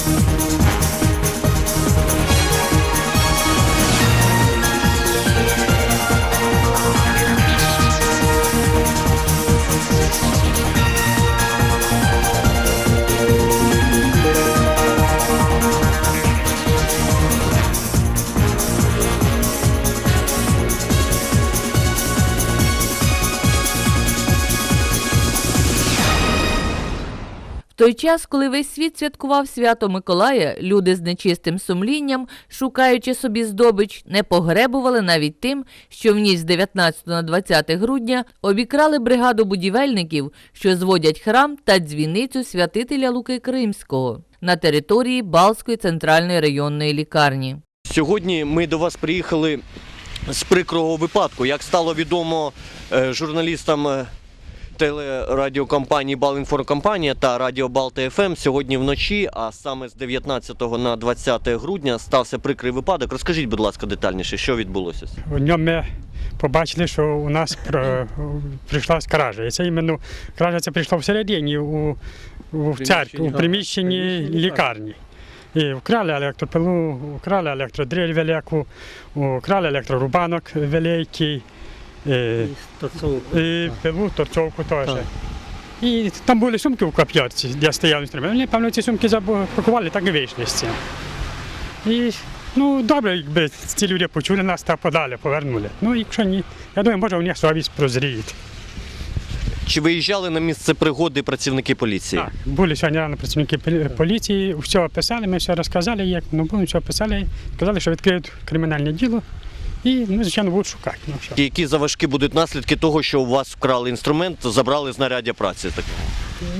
В той час, коли весь світ святкував свято Миколая, люди з нечистим сумлінням, шукаючи собі здобич, не погребували навіть тим, що в ніч з 19 на 20 грудня обікрали бригаду будівельників, що зводять храм та дзвіницю святителя Луки Кримського на території Балської центральної районної лікарні. Сьогодні ми до вас приїхали з прикрого випадку. Як стало відомо е, журналістам е, телерадіокомпанії Балінформкомпанія та Радіо Балти ФМ сьогодні вночі, а саме з 19 на 20 грудня стався прикрий випадок. Розкажіть, будь ласка, детальніше, що відбулося. В ньому ми побачили, що у нас прийшла кража. І це іменно кража це прийшла всередині у, у церкві, у приміщенні лікарні. І вкрали електропилу, вкрали електродриль велику, вкрали електрорубанок великий, і, і пилу, торцовку теж. Так. І там були сумки у коп'ярці, де стояли інструменти. Вони, певно, ці сумки запакували, так і вийшли з цим. І ну, добре, якби ці люди почули нас та подалі, повернули. Ну, якщо ні, я думаю, може у них совість прозріє. Чи виїжджали на місце пригоди працівники поліції? Так, були сьогодні рано працівники поліції, все описали, ми все розказали, як ну, все описали, казали, що відкриють кримінальне діло і, ну, звичайно, будуть шукати. Ну, що. Які заважкі будуть наслідки того, що у вас вкрали інструмент, забрали знаряддя праці? Так.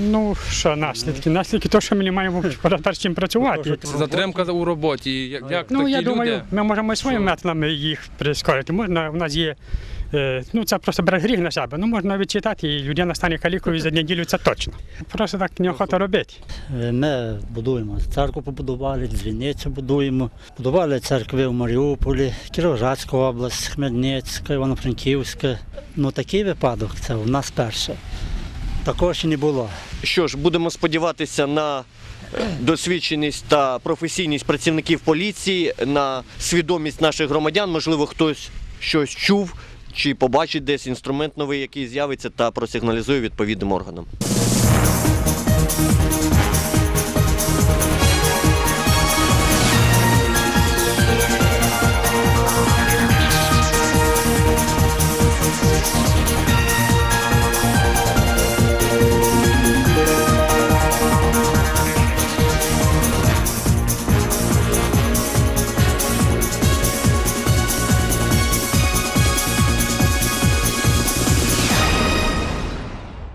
Ну що наслідки? Наслідки того, що ми не маємо перед чим працювати. Затримка у роботі. Як, як Ну, такі я люди? думаю, ми можемо і своїми методами їх прискорити. Можна, у нас є, е, ну це просто бере гріх на себе. Ну можна відчитати, і людина стане калікою за неділю, це точно. Просто так неохота робити. Е, Ми будуємо церкву побудували, дзвіницю будуємо. Будували церкви в Маріуполі, Кіровоградська область, Хмельницька, Івано-Франківська. Ну такий випадок це у нас перше. Такого ще не було. Що ж, будемо сподіватися на е, досвідченість та професійність працівників поліції, на свідомість наших громадян. Можливо, хтось щось чув чи побачить десь інструмент новий, який з'явиться та просигналізує відповідним органам.